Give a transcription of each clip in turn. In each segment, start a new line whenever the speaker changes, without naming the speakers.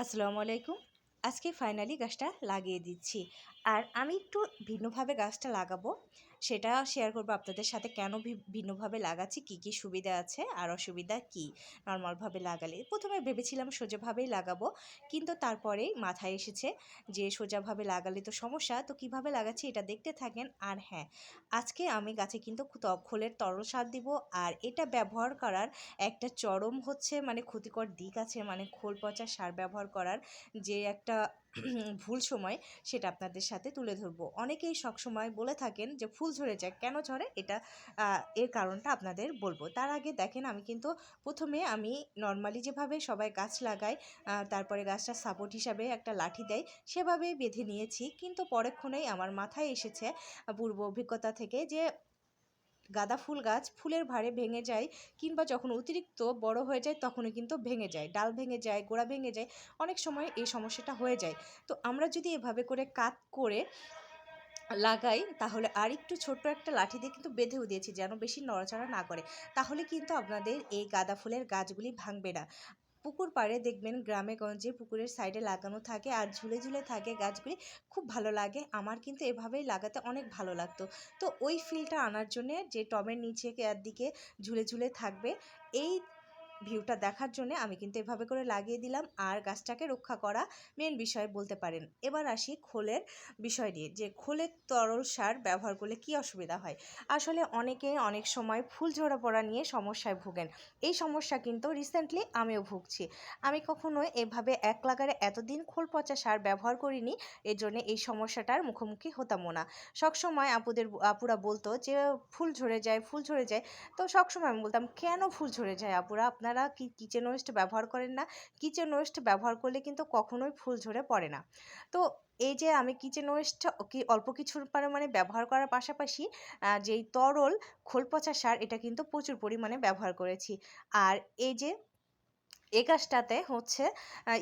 আসসালামু আলাইকুম। আজকে ফাইনালি গাছটা লাগিয়ে দিচ্ছি। আর আমি একটু ভিন্নভাবে গাছটা লাগাবো, সেটা শেয়ার করব আপনাদের সাথে কেন ভিন্নভাবে লাগাচ্ছি, কি কি সুবিধা আছে আর অসুবিধা কি নর্মালভাবে লাগালে। প্রথমে ভেবেছিলাম সোজাভাবেই লাগাবো, কিন্তু তারপরেই মাথায় এসেছে যে সোজাভাবে লাগালে তো সমস্যা, তো কীভাবে লাগাচ্ছি এটা দেখতে থাকেন আর হ্যাঁ আজকে আমি গাছে কিন্তু খোলের তরল সার দিব আর এটা ব্যবহার করার একটা চরম হচ্ছে মানে ক্ষতিকর দিক আছে মানে খোল পচা সার ব্যবহার করার যে একটা ভুল সময় সেটা আপনাদের সাথে তুলে ধরবো। অনেকেই সবসময় বলে থাকেন যে, ফুল ঝরে যায় কেন ঝরে? এটা এর কারণটা আপনাদের বলব। তার আগে দেখেন, আমি কিন্তু প্রথমে আমি নর্মালি যেভাবে সবাই গাছ লাগাই তারপরে গাছটা সাপোর্ট হিসাবে একটা লাঠি দেয় সেভাবেই বেঁধে নিয়েছি। কিন্তু পরক্ষণেই আমার মাথায় এসেছে, পূর্ব অভিজ্ঞতা থেকে যে গাঁদা ফুল গাছ ফুলের ভারে ভেঙে যায় কিংবা যখন অতিরিক্ত বড় হয়ে যায় তখনই কিন্তু ভেঙে যায়, ডাল ভেঙে যায়, গোড়া ভেঙে যায়, অনেক সময় এই সমস্যাটা হয়ে যায়। তো আমরা যদি এভাবে করে কাত করে লাগাই তাহলে আর একটু ছোট্ট একটা লাঠি দিয়ে কিন্তু বেঁধেও দিয়েছি যেন বেশি নড়াচড়া না করে। তাহলে কিন্তু আপনাদের এই গাঁদা ফুলের গাছগুলি ভাঙবে না। পুকুর পাড়ে দেখবেন গ্রামে গঞ্জে পুকুরের সাইডে লাগানো থাকে আর ঝুলে ঝুলে থাকে গাছগুলি। খুব ভালো লাগে। আমার কিন্তু এভাবেই লাগাতে অনেক ভালো লাগতো। তো ওই ফিলটা আনার জন্যে যে টবের নিচে দিকে ঝুলে ঝুলে থাকবে, এই ভিউটা দেখার জন্য আমি কিন্তু এভাবে করে লাগিয়ে দিলাম আর গাছটাকে রক্ষা করা মেন বিষয় বলতে পারেন। এবার আসি খোলের বিষয় নিয়ে। যে খোলের তরল সার ব্যবহার করলে কি অসুবিধা হয়? আসলে অনেকে অনেক সময় ফুল ঝরা পড়া নিয়ে সমস্যায় ভোগেন। এই সমস্যা কিন্তু রিসেন্টলি আমিও ভুগছি। আমি কখনোই এভাবে এক লাগারে এতদিন খোল পচা সার ব্যবহার করিনি, এর জন্য এই সমস্যাটার মুখোমুখি হতামও না। সবসময় আপুদের আপুরা বলতো যে, ফুল ঝরে যায়, ফুল ঝরে যায়। তো সবসময় আমি বলতাম, কেন ফুল ঝরে যায় আপুরা? আপনারা কি কিচেন ওয়েস্ট ব্যবহার করেন না? কিচেন ওয়েস্ট ব্যবহার করলে কিন্তু কখনোই ফুল ঝরে পড়ে না। তো এই যে আমি কিচেন ওয়েস্ট কি অল্প কিছুর পরিমাণে ব্যবহার করার পাশাপাশি যেই তরল খোল পচা সার, এটা কিন্তু প্রচুর পরিমাণে ব্যবহার করেছি। আর এই যে গাছটাতে হচ্ছে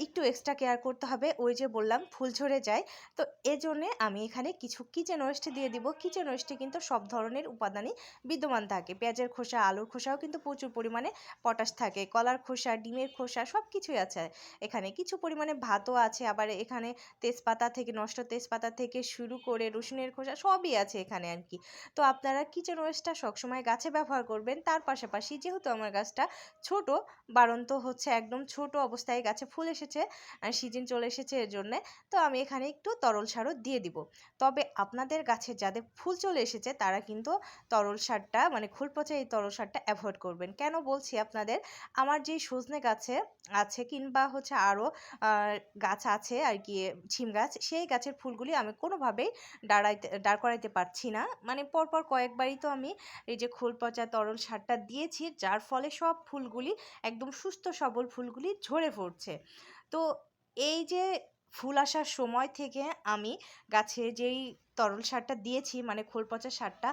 একটু এক্সট্রা কেয়ার করতে হবে। ওই যে বললাম, ফুল ঝরে যায়। তো এজন্যে আমি এখানে কিছু কিচেন ওয়েস্ট দিয়ে দিব। কিচেন ওয়েস্টে কিন্তু সব ধরনের উপাদানই বিদ্যমান থাকে। পেঁয়াজের খোসা, আলুর খোসাও কিন্তু প্রচুর পরিমাণে পটাশ থাকে। কলার খোসা, ডিমের খোসা, সব কিছুই আছে এখানে। কিছু পরিমাণে ভাতও আছে। আবার এখানে তেজপাতা থেকে, নষ্ট তেজপাতা থেকে শুরু করে রসুনের খোসা সবই আছে এখানে আর কি তো আপনারা কিচেন ওয়েস্টটা সবসময় গাছে ব্যবহার করবেন। তার পাশাপাশি যেহেতু আমার গাছটা ছোট বারন্ত হচ্ছে একদম ছোট অবস্থায় গাছে ফুল এসেছে, আর সিজন চলে এসেছে এর জন্যে, তো আমি এখানে একটু তরল সারও দিয়ে দিব। তবে আপনাদের গাছে যাদের ফুল চলে এসেছে, তারা কিন্তু তরল সারটা মানে ফুল পচা এই তরল সারটা অ্যাভয়েড করবেন। কেন বলছি আপনাদের? আমার যেই সজনে গাছে আছে কিংবা হচ্ছে আরও গাছ আছে আর কি, ছিম গাছ, সেই গাছের ফুলগুলি আমি কোনোভাবেই দাঁড়াইতে, দাঁড় করাইতে পারছি না। মানে পরপর কয়েকবারই তো আমি এই যে খোল পচা তরল সারটা দিয়েছি, যার ফলে সব ফুলগুলি একদম সুস্থ সবল ফুলগুলি ঝরে পড়ছে। তো এই যে ফুল আসার সময় থেকে আমি গাছে যেই তরল সারটা দিয়েছি মানে খোল পচা সারটা,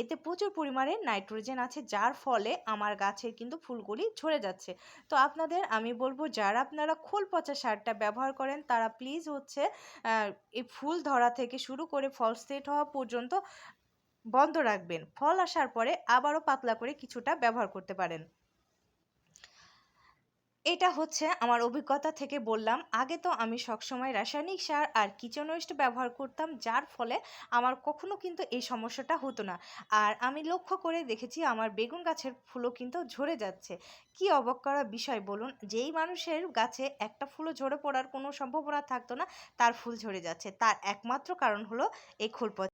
এতে প্রচুর পরিমাণে নাইট্রোজেন আছে, যার ফলে আমার গাছের কিন্তু ফুলগুলি ঝরে যাচ্ছে। তো আপনাদের আমি বলব, যারা আপনারা খোল পচা সারটা ব্যবহার করেন, তারা প্লিজ হচ্ছে এই ফুল ধরা থেকে শুরু করে ফল সেট হওয়া পর্যন্ত বন্ধ রাখবেন। ফল আসার পরে আবারও পাতলা করে কিছুটা ব্যবহার করতে পারেন। এটা হচ্ছে আমার অভিজ্ঞতা থেকে বললাম, আগে তো আমি সবসময় রাসায়নিক সার আর কিচেন ওয়েস্ট ব্যবহার করতাম, যার ফলে আমার কখনো কিন্তু এই সমস্যাটা হতো না। আর আমি লক্ষ্য করে দেখেছি আমার বেগুন গাছের ফুলও কিন্তু ঝরে যাচ্ছে। কি অবাক করা বিষয় বলুন, যেই মানুষের গাছে একটা ফুলও ঝরে পড়ার কোনো সম্ভাবনা থাকতো না, তার ফুল ঝরে যাচ্ছে। তার একমাত্র কারণ হলো এই খোলপচা